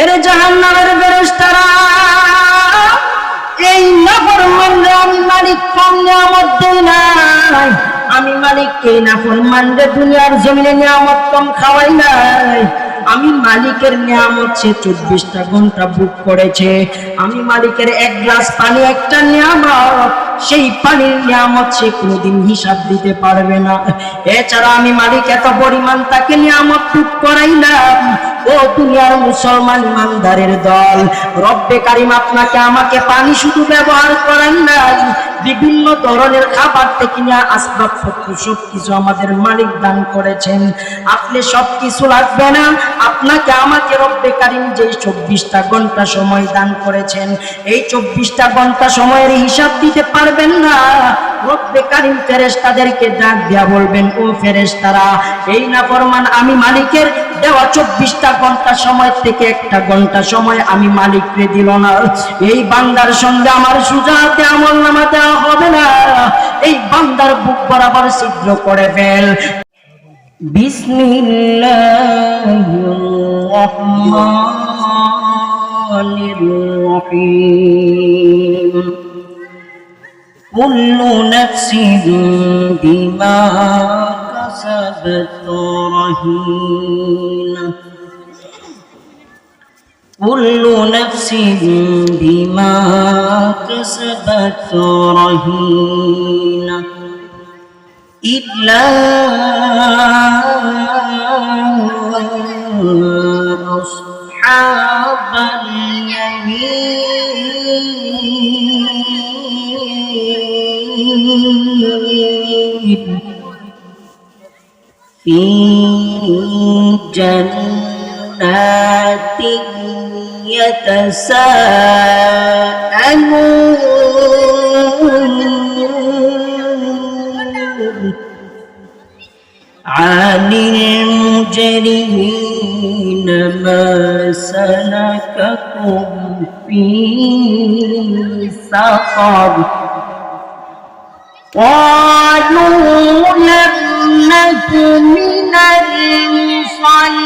এর জাহান্নামের ফেরেশতারা, এই নাফরমানরে আমি মালিক কম নিয়ামত দেই নাই। আমি মালিক, এই নাফরমানরে দুনিয়ার জমিনে নিয়ামত কম খাওয়াই নাই। আমি মালিকের নিয়ামত সে চব্বিশটা ঘণ্টা বুক করেছে। আমি মালিকের এক গ্লাস পানি, একটা নিয়ামত। সেই পানির নিয়ামত সে কোনোদিন হিসাব দিতে পারবে না। এছাড়া আমি মালিক এত পরিমাণ তাকে নিয়ামত বুক করাইলাম। ও দুনিয়ার মুসলমান ইমানদারের দল, রব্বে কারিম আপনাকে আমাকে পানি শুধু ব্যবহার করেন নাই। বিভিন্ন ধরনের খাবার থেকে নিয়ে আসবাবপত্র সব কিছু আমাদের মালিক দান করেছেন। আপনি সব কিছু লাগবে না আপনাকে আমাকে রব্বে কারিম যে চব্বিশটা ঘণ্টা সময় দান করেছেন, এই চব্বিশটা ঘণ্টা সময়ের হিসাব দিতে পারবেন না। রব্বে কারিম ফেরেশতাদেরকে ডাক দিয়া বলবেন, ও ফেরেশতারা, এই না ফরমান আমি মালিকের দেওয়া চব্বিশটা ঘণ্টা সময় থেকে একটা ঘণ্টা সময় আমি মালিককে দিল না। এই বান্দার সঙ্গে আমার সুজাতে আমল নামা দেওয়া হবে না। এই বান্দার বুক বরাবর ছিদ্র করে ফেল। بسم الله الرحمن الرحيم. كل نفس بما كسبت رهينة كل نفس بما كسبت رهينه إلا أصحاب اليمين في جنات يتساءلون عن المجرمين ما سلككم في سقر قالوا لم نك من المصلين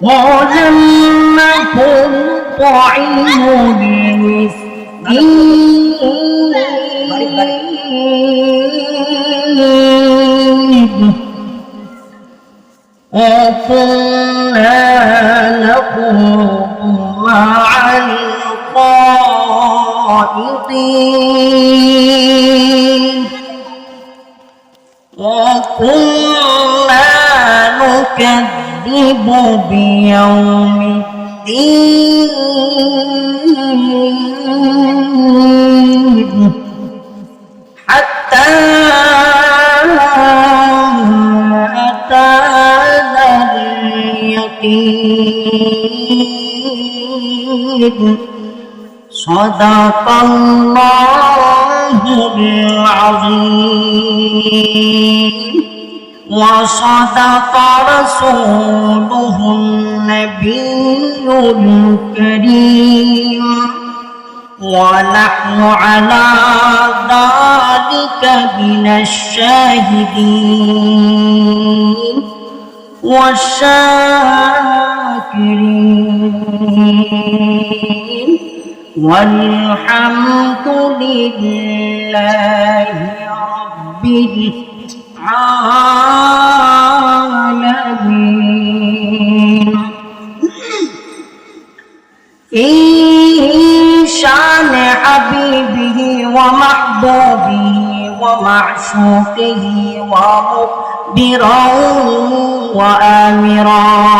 ولم نكن طعم المسكين وكنا نخوض مع الخائضين وكنا نكذب بيوم الدين. صدق الله العظيم وصدق رسوله النبي الكريم ونحن على ذلك من الشاهدين والشاكرين والحمد لله رب العالمين. في شان حبيبه ومحبوبه ومعشوقه ومخبرا وآمرات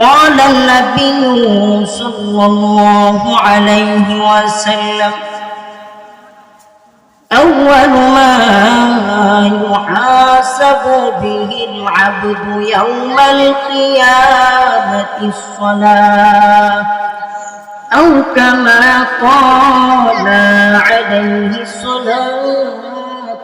قال النبي صلى الله عليه وسلم أول ما يحاسب به العبد يوم القيامة الصلاة أو كما قال عليه الصلاة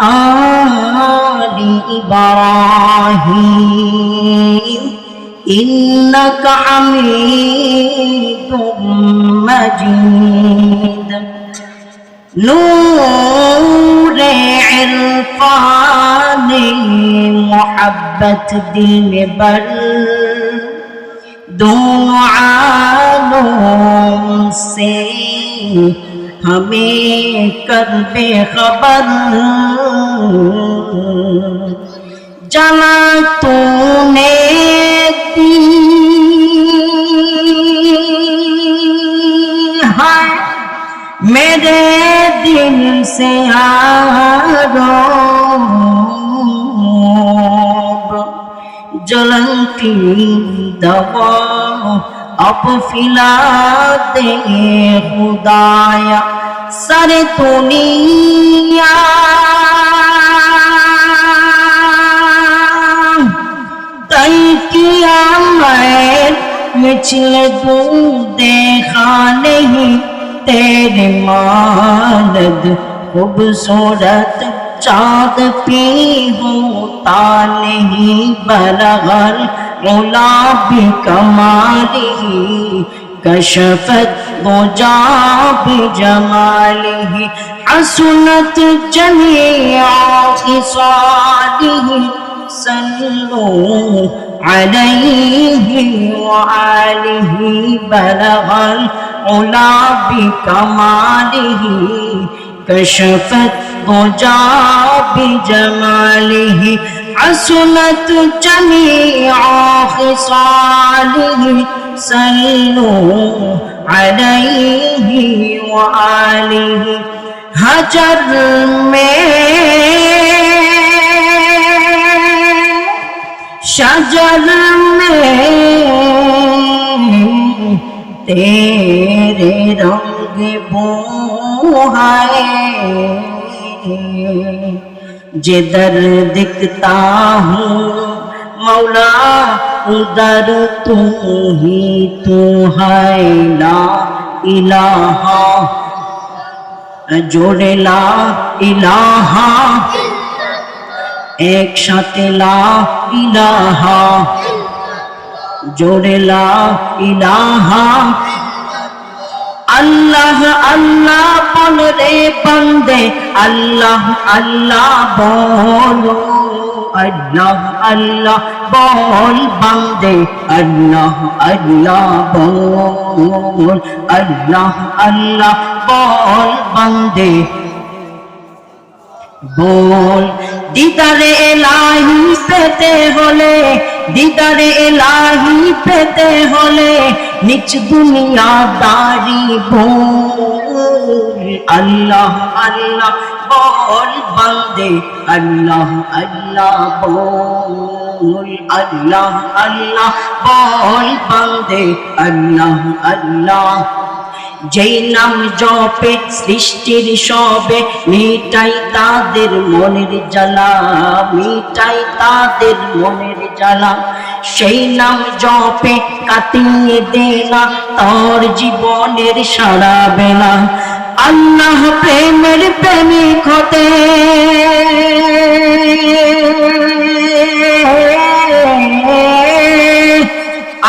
آل إبراهيم إنك حميد مجيد نور عرفان محبت دل میں بل دعا سے ہمیں کر بے خبر جنا تو نے دی ہے میرے دل سے آ جلن کی دوا फिला दे खुदाया सर दुनिया तय किया मैं मिचले तू देखा नहीं तेरे मानद खूबसूरत चाँद पे होता नहीं बरगर علا بكماله كشفت ضجا بجماله حسنت جميع خصاله صلوا عليه وآله بلغ العلا بكماله كشفت ضجا بجماله الحسنة جميع خصاله صلوا عليه وآله هجر میں شجر میں تیرے رنگ بو ہے যে দর দিখতা হুঁ, মৌলা উদর তু হি তু লা ইলাহা। জোরে লা ইলাহা। একসাথে লা ইলাহা। জোরে ইলাহা। আল্লাহ আল্লাহ বল রে বন্দে, আল্লাহ আল্লাহ বল, আল্লাহ আল্লাহ বল বন্দে, আল্লাহ আল্লাহ বল, আল্লাহ আল্লাহ বল বন্দে। বল। দিদারে এলাহি পেতে হলে, দিদারে এলাহি পেতে হলে নিচ দুনিয়া দারি বল আল্লাহ আল্লাহ, বল বন্দে, আল্লাহ আল্লাহ, বল। আল্লাহ আল্লাহ, বল বন্দে, আল্লাহ আল্লাহ যেই নাম জপে সৃষ্টির সবে, মিটাই তাদের মনের জ্বালা, মিটাই তাদের মনের জ্বালা। সেই নাম জপে কাটিয়ে দেনা, তোর জীবনের সারা বেলা। আল্লাহ প্রেমের প্রেমিক খতে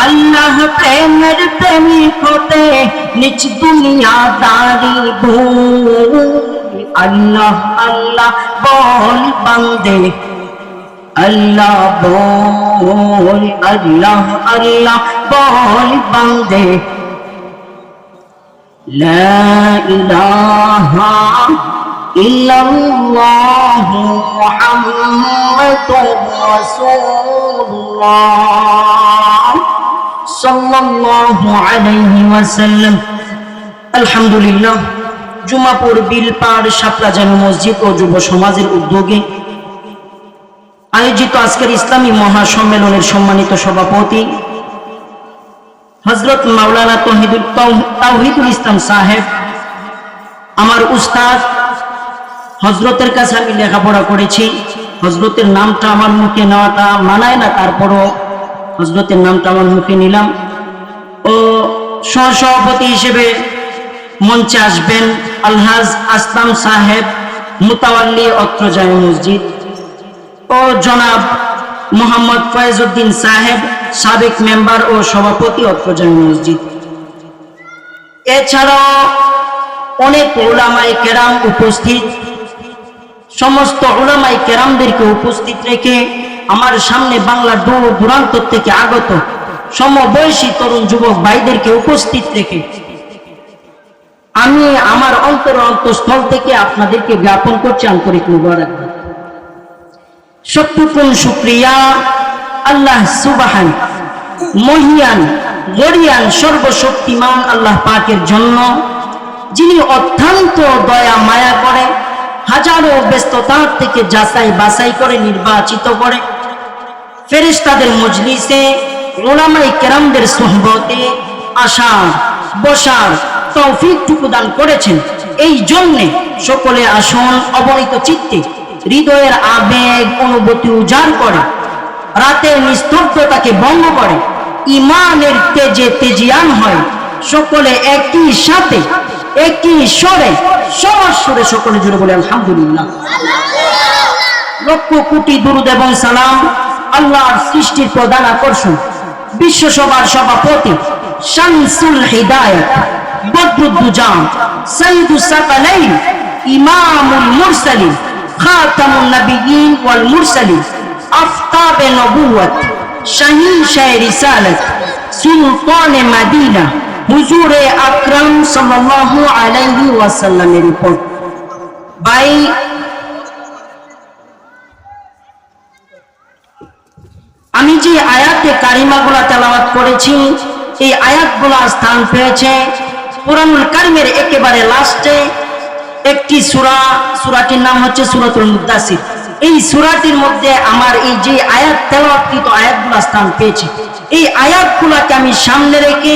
আল্লাহ প্রেমের প্রেমিক খতে নিচ দুনিয়া দাঁড়ি ভুল আল্লাহ আল্লাহ বল বান্দে আল্লাহ বল আল্লাহ আল্লাহ বল বান্দে لا إله إلا الله محمد رسول الله সাল্লাল্লাহু আলাইহি আলহামদুলিল্লাহ, জুমাপুর বিলপাড় শাপলা জামে মসজিদ ও যুব সমাজের উদ্যোগে আয়োজিত আজকের ইসলামী মহাসম্মেলনের সম্মানিত সভাপতি হজরত মাওলানা তহিদুল তাওহিদুল ইসলাম সাহেব, আমার উস্তাদ হজরতের কাছে আমি লেখাপড়া করেছি। হজরতের নামটা আমার মুখে নেওয়াটা মানায় না, তারপরও হজরতের নামটা আমার মুখে নিলাম। ও সহসভাপতি হিসেবে মঞ্চে আসবেন আলহাজ আসলাম সাহেব মুতাওয়াল্লি অত্র জামে মসজিদ। ও জনাব মোহাম্মদ ফয়েজউদ্দিন সাহেব সাবেক মেম্বার ও সভাপতি অত্রজামি মসজিদ। এছাড়াও অনেক ওলামাই কেরাম উপস্থিত। সমস্ত ওলামাই কেরামদেরকে উপস্থিত রেখে আমার সামনে বাংলা দূর দূরান্ত থেকে আগত সমবয়সী তরুণ যুবক ভাইদেরকে উপস্থিত রেখে আমি আমার অন্তর অন্তঃস্থল থেকে আপনাদেরকে জ্ঞাপন করছি আন্তরিক মুবারক। সত্যকুন শুক্রিয়া আল্লাহ সুবাহান, মহিয়ান গরিয়ান সর্বশক্তিমান আল্লাহ পাকের জন্য, যিনি অত্যন্ত দয়া, মায়া করে, হাজারো ব্যস্ততার থেকে যাচাই বাছাই করে নির্বাচিত করে ফেরেশতাদের মজলিসে ওলামাই কেরামদের সোহবতে আসার, বসার তৌফিকটুকু দান করেছেন। এই জন্যে সকলে আসন অবনীত চিত্তে, হৃদয়ের আবেগ অনুভূতি উজাড় করে রাতের নিস্তব্ধতাকে ভঙ্গ করে, ইমানের তেজে তেজিয়ান হয়। সকলে একই সাথে, একই স্বরে, সবার সুরে সকলে জুড়ে বলে আলহামদুলিল্লাহ। লক্ষ কোটি দুরুদ এবং সালাম আল্লাহর সৃষ্টির প্রধান আকর্ষণ। বিশ্বসভার সভাপতি শামসুল হিদায়ত বদরুদ্দুজাম সৈয়দুস সাকালাইন, ইমামুল মুরসালিন, খাতামুন নবিয়িন ওয়াল মুরসালিন, আফতাব নবুয়ত শাহীন শাহ রিসালত, সুলতান মদিনা, হুজুর আকরাম সাল্লাল্লাহু আলাইহি ওয়াসাল্লামের উপর ভাই আমি যে আয়াতে কারিমাগুলা তেলাওয়াত করেছি, এই আয়াতগুলা স্থান পেয়েছে কোরআনুল কারিমের একেবারে লাস্টে একটি সুরা, সুরাটির নাম হচ্ছে সূরাতুল মুদাসসির। এই সুরাটির মধ্যে আমার এই যে আয়াত, তেলাওয়াতকৃত আয়াতগুলা স্থান পেয়েছে। এই আয়াতগুলাকে আমি সামনে রেখে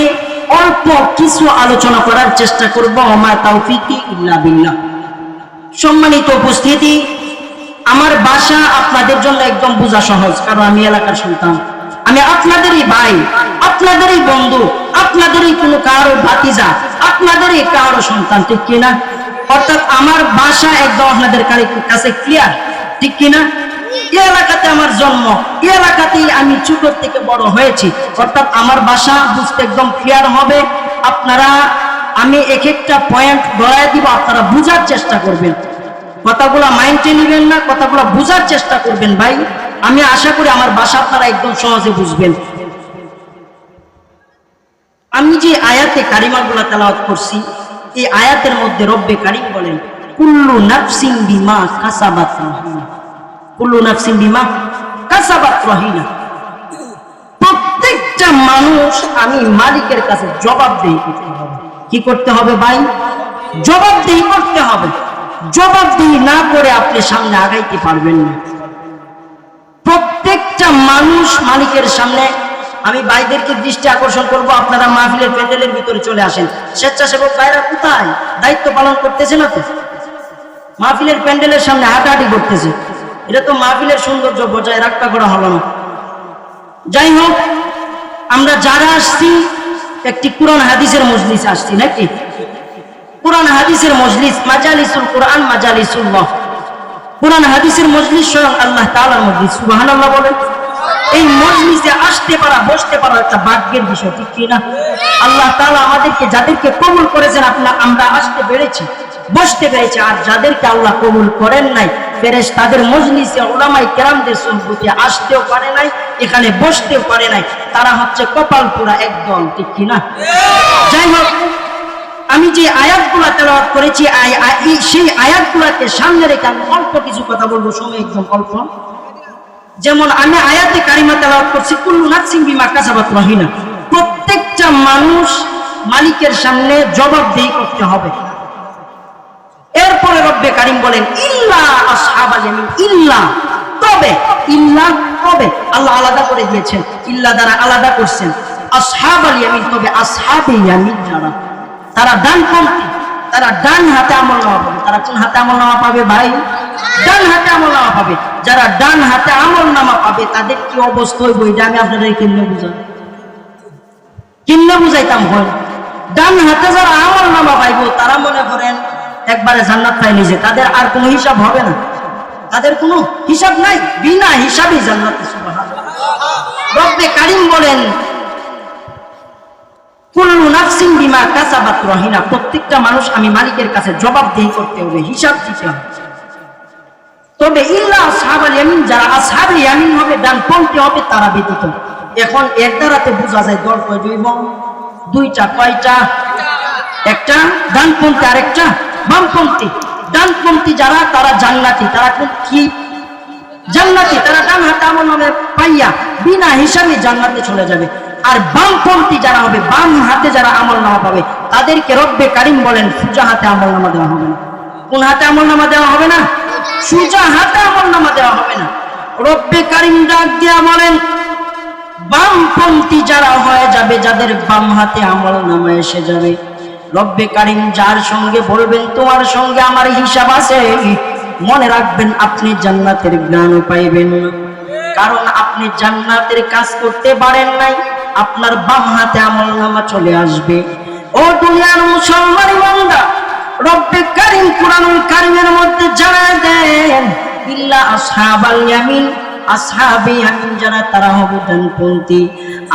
অল্প কিছু আলোচনা করার চেষ্টা করব। আমার তাওফিকি ইল্লা বিল্লাহ। সম্মানিত উপস্থিতি আমার বাসা আপনাদের জন্য একদম বোঝা সহজ, কারণ আমি এলাকার সন্তান। আমি আপনাদেরই ভাই, আপনাদেরই বন্ধু, আপনাদেরই কোনো কারও ভাতিজা, আপনাদেরই কারও সন্তান, ঠিক কিনা? অর্থাৎ আমার বাসা একদম আপনাদের কাছে ক্লিয়ার ঠিক কিনা? এই এলাকাতে আমার জন্ম এই এলাকাতেই আমি ছোট থেকে বড় হয়েছি। অর্থাৎ আমার বাসা বুঝতে একদম ক্লিয়ার হবে। আপনারা, আমি এক একটা পয়েন্ট ধরায় দিব, আপনারা বুঝার চেষ্টা করবেন। কথাগুলো মাইন্ডে নেবেন না, কথাগুলো বুঝার চেষ্টা করবেন ভাই। আমি আশা করি আমার বাসা আপনারা একদম সহজে বুঝবেন। আমি যে আয়াতে কারিমাগুলা তেলাওয়াত করছি, এই আয়াতের মধ্যে রব্বে কারিম বলেন, কুল্লু নাফসিং বিমা কাসাবাত রহিনা কুল্লু নাফসিং বিমা কাসাবাত রহিনা প্রত্যেকটা মানুষ আমি মালিকের কাছে জবাবদেহি করতে হবে। কি করতে হবে ভাই? জবাবদেহি করতে হবে। জবাবদেহি না করে আপনি সামনে আগাইতে পারবেন না। প্রত্যেকটা মানুষ মালিকের সামনে, আমি ভাইদেরকে দৃষ্টি আকর্ষণ করব, আপনারা মাহফিলের প্যান্ডেলের ভিতরে চলে আসেন। স্বেচ্ছাসেবক ভাইরা কোথায়? দায়িত্ব পালন করতেছে না তো? মাহফিলের প্যান্ডেলের সামনে হাঁটাহাঁটি করতেছে। এটা তো মাহফিলের সৌন্দর্য বজায় রাখা করা হলো না। যাই হোক, আমরা যারা আসছি, একটি কোরআন হাদিসের মজলিস আসছি নাকি? কোরআন হাদিসের মজলিস মাজালিসুল কোরআন মাজালিসুল্লাহ। কোরআন হাদিসের মজলিস স্বয়ং আল্লাহ তাআলার মজলিস, সুবহানাল্লাহ বলেন। এই মজলিসে আসতে পারা, বসতে পারা একটা ভাগ্যের বিষয়, ঠিক কি না আল্লাহ তাআলা আমাদেরকে যাদেরকে কবুল করেছেন আপনার আমরা আসতে পেরেছি, বসতে পেরেছি, আর যাদেরকে আল্লাহ কবুল করেন নাই, ফেরেশ তাদের মজলিসে ওলামাই কেরামদের সম্পত্তি আসতেও পারে নাই, এখানে বসতেও পারে নাই, তারা হচ্ছে কপাল পুরা একদম ঠিক কি না যাই হোক আমি যে আয়াতগুলো তেলাওয়াত করেছি সেই আয়াতগুলোকে সামনে রেখে আমি অল্প কিছু কথা বলব, সময় একদম অল্প। যেমন আমি আয়াতে কারিমা তেলাওয়াত করছি, কুল্লু নাফসিন বিমা কাসাবাত রহিনা প্রত্যেকটা মানুষ মালিকের সামনে জবাবদেহি করতে হবে। এরপরে রব্বে কারিম বলেন, ইল্লা ইল্লা। তবে ইল্লা তবে, আল্লাহ আলাদা করে দিয়েছেন। ইল্লা দ্বারা আলাদা করছেন। আসহাবাল ইয়ামিন, তবে আসহাবে ইয়ামিন যারা। তারা ডানপন্থী তারা ডান হাতে আমল নামা পাবে। তারা কোন হাতে আমল নামা পাবে ভাই? ডান হাতে আমল নামা পাবে। যারা ডান হাতে আমল নামা পাবে, তাদের কি অবস্থা হইব? এটা আমি আপনাদের কিনে বুঝাই? কিনে বুঝাইতাম হয়? ডান হাতে যারা আমল নামা পাইব, তারা মনে করেন একবারে জান্নাত পাই নিজে। তাদের আর কোনো হিসাব হবে না। তাদের কোনো হিসাব নাই। বিনা হিসাবে জান্নাত রব্বে কারিম বলেন কুল্লু নাফসিন প্রত্যেকটা মানুষ আমি মালিকের কাছে জবাবদেহি করতে হবে, হিসাব দিতে হবে। তবে ইল্লা আসহাবুল যারা আসহাবুল ইয়ামিন হবে ডানপন্থী হবে, তারা ব্যতীত। এখন এর দ্বারাতে বোঝা যায় দল কয় দুই দুইটা কয়টা? একটা। ডানপন্থী আরেকটা? বামপন্থী ডানপন্থী যারা, তারা জান্নাতি। তারা কি? জান্নাতি। তারা ডান হাতে আমল পাইয়া। বিনা হিসাবে জান্নাতে চলে যাবে। আর বামপন্থী যারা হবে, বাম হাতে যারা আমল নামা পাবে, তাদেরকে রব্বে কারিম বলেন, সুজা হাতে আমল নামা দেওয়া হবে না। কোন হাতে আমল নামা দেওয়া হবে না? সুজা হাতে আমল নামা দেওয়া হবে না। রব্বে কারিম ডাক দিয়া বলেন, বামপন্থী যারা হয়ে যাবে, যাদের বাম হাতে আমল নামা এসে যাবে, রব্বে কারিম যার সঙ্গে বলবেন, তোমার সঙ্গে আমার হিসাব আছে। মনে রাখবেন, আপনি জান্নাতের জ্ঞানও পাইবেন না। কারণ আপনি জান্নাতের কাজ করতে পারেন নাই। আপনার বাম হাতে আমল নামা চলে আসবে। ও দুনিয়ার মুসলমান বান্দা, রব্বে কারিম কুরআনুল কারিমের মধ্যে জানায় দেন, ইল্লা আসহাবাল ইয়ামিন, আসহাবে আমিন যারা তারা হবে ডানপন্থী।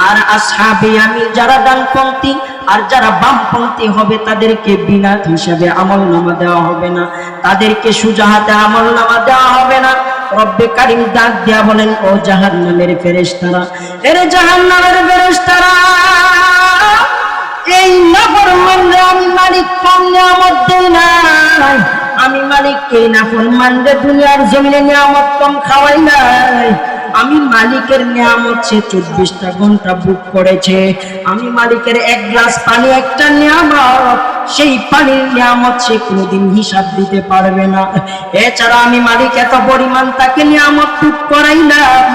আর আসহাবে আমিন যারা ডানপন্থী, আর যারা বামপন্থী হবে তাদেরকে বিনা হিসাবে আমল নামা দেওয়া হবে না। তাদেরকে সুজাহাতে আমল নামা দেওয়া হবে না। রব্বে কারিম ডাক দিয়া বলেন, ও জাহান্নামের ফেরেশতারা, এরে জাহান্নামের ফেরেশতারা, এই নাফরমানরে আমি মালিক কম নিয়ামত দেই নাই। আমি মালিককে নাফরমানরে দুনিয়ার জমিনে নিয়ামত কম খাওয়াই নাই। আমি মালিকের নিয়ামত সে চব্বিশটা ঘণ্টা বুক করেছে। আমি মালিকের এক গ্লাস পানি, একটা নিয়ামত। সেই পানির নিয়ামত সে কোনোদিন হিসাব দিতে পারবে না। এছাড়া আমি মালিক, এত পরিমাণ তাকে নিয়ামত বুক করাইলাম।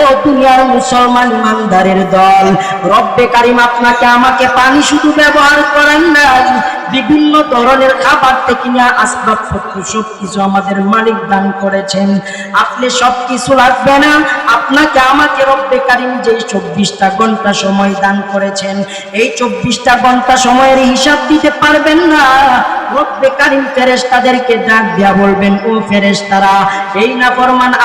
ও দুনিয়ার মুসলমান ইমানদারের দল, রব্বে কারিম আপনাকে, আমাকে পানি শুধু ব্যবহার করেন নাই। বিভিন্ন ধরনের খাবার থেকে নিয়ে আসবাবপত্র সবকিছু আমাদের মালিক দান করেছেন। আপনি সবকিছু লাগবে না। আপনাকে, আমাকে রব্বে কারিম যে চব্বিশটা ঘণ্টা সময় দান করেছেন, এই চব্বিশটা ঘণ্টা সময়ের হিসাব দিতে পারবেন না। রব্বে কারিম ফেরেশতাদেরকে ডাক দিয়া বলবেন, ও ফেরেশতারা, এই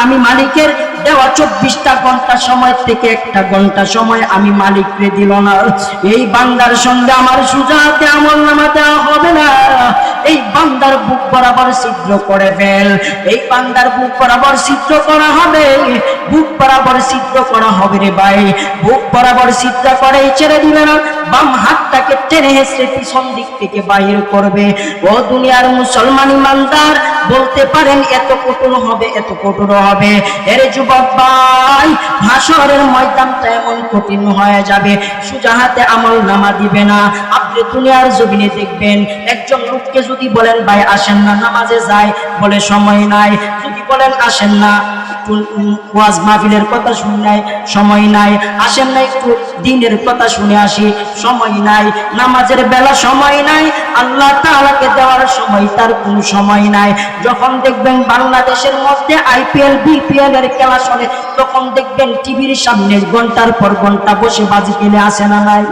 আমি মালিকের দেওয়া চব্বিশটা ঘণ্টা সময় থেকে একটা ঘণ্টা সময় আমি মালিককে দিল না। এই বান্দার সঙ্গে আমার সুজাতে আমল নামা দেওয়া হবে না। এই বান্দার বুক বরাবর ছিদ্র করে ফেল। এই বান্দার বুক বরাবর ছিদ্র করা হবে। বুক বরাবর ছিদ্র করা হবে রে ভাই। বুক বরাবর ছিদ্র করে ছেড়ে দিবে না। বাম হাতটাকে টেনে হেসে পিছন দিক থেকে বাহির করবে। ও দুনিয়ার মুসলমান ইমানদার বলতে পারেন, এত কঠোর হবে, এত কঠোর হবে। এর যুবক ভাই ভাসরের ময়দানটা এমন কঠিন হয়ে যাবে সুজাহাতে আমল নামা দিবে না। আপনি দুনিয়ার জমিনে দেখবেন, একজন লোককে যদি বলেন, ভাই, আসেন না, নামাজে যায় বলে সময় নাই। যদি বলেন, আসেন না ওয়াজ মাহফিলের কথা শুনে নাই সময় নাই। আসেন না, একটু দিনের কথা শুনে আসি, সময় নাই। নামাজের বেলা সময় নাই, আল্লাহ তাআলাকে দেওয়ার সময় তার কোনো সময় নাই। যখন দেখবেন বাংলাদেশের মধ্যে আইপিএল, বিপিএল এর খেলা চলে, তখন দেখবেন টিভির সামনে ঘণ্টার পর ঘণ্টা বসে বাজি খেলে আসে না নাই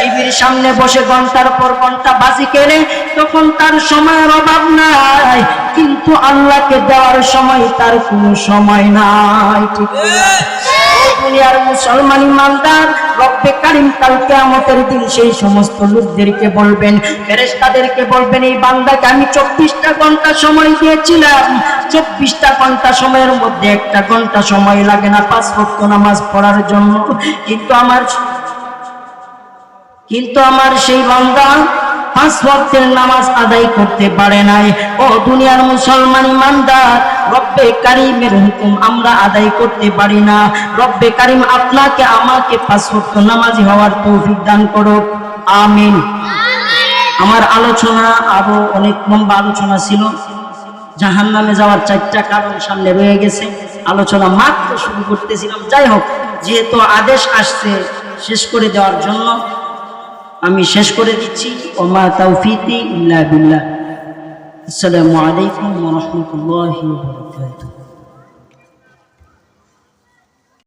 টিভির সামনে বসে ঘণ্টার পর ঘণ্টা বাজি খেলে, তখন তার সময়ের অভাব নাই। কিন্তু আল্লাহকে দেওয়ার সময় তার কোনো সময় নাই, ঠিক দুনিয়ার মুসলমান ইমানদার রব্বে কারিম কাল কিয়ামতের দিন সেই সমস্ত লোকদেরকে বলবেন, ফেরেশতাদেরকে বলবেন, এই বান্দাকে আমি চব্বিশটা ঘণ্টা সময় দিয়েছিলাম। চব্বিশটা ঘণ্টা সময়ের মধ্যে একটা ঘণ্টা সময় লাগে না পাঁচ ওয়াক্ত নামাজ পড়ার জন্য। কিন্তু আমার কিন্তু আমার সেই বান্দা পাঁচ ওয়াক্তের নামাজ আদায় করতে পারে নাই। ও দুনিয়ার মুসলমান ইমানদার, রব্বে কারিমের হুকুম আমরা আদায় করতে পারি না। রব্বে কারিম আপনাকে, আমাকে পাঁচ ওয়াক্ত নামাজি হওয়ার তৌফিক দান করো আমিন। আমার আলোচনা আরও অনেক লম্বা আলোচনা ছিল। জাহান নামে যাওয়ার চারটা কারণ সামনে রয়ে গেছে। আলোচনা মাত্র শুরু করতেছিলাম। যাই হোক, যেহেতু আদেশ আসছে শেষ করে দেওয়ার জন্য আমি শেষ করে দিচ্ছি। ওমা তৌফিকি ইল্লা বিল্লাহ। আসসালামু আলাইকুম রহমতুল্লাহ